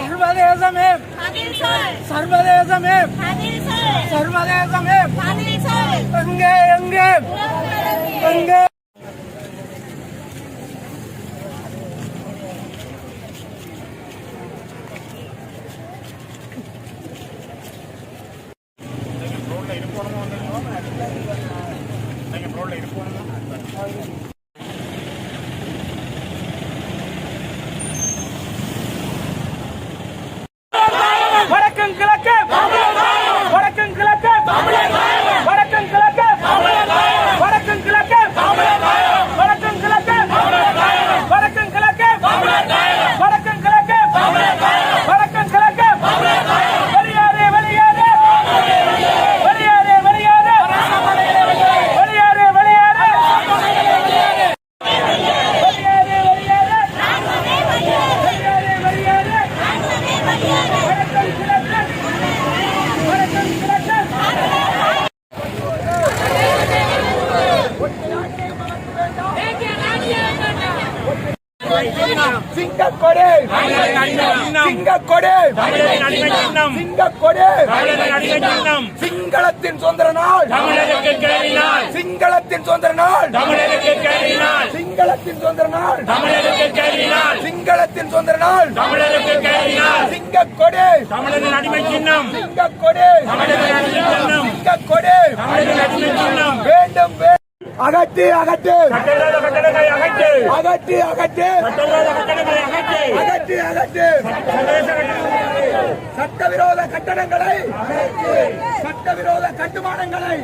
சர்வதேசமே சர்வதேசமே சர்வதேசமே எங்கே எங்கே எங்கே நீங்கள் ரோட்டில் இருக்கணும் நீங்கள் ரோட்டில் இருக்கணும் சிங்கக்கொடி. சிங்கக்கொடி சிங்கக்கொடி சிங்களத்தின் சுதந்திர நாள் சிங்களத்தின் சுதந்திர நாள் சிங்களத்தின் சுதந்திர நாள் சிங்களத்தின் சுதந்திர நாள் சிங்கக்கொடி. தமிழரின் அடிமை சின்னம். சிங்கக்கொடி. அகற்றி அகற்று. அகற்றி. அகற்று அகற்றி. அகற்று. சட்டவிரோத கட்டடங்களை சட்டவிரோத கட்டுமானங்களை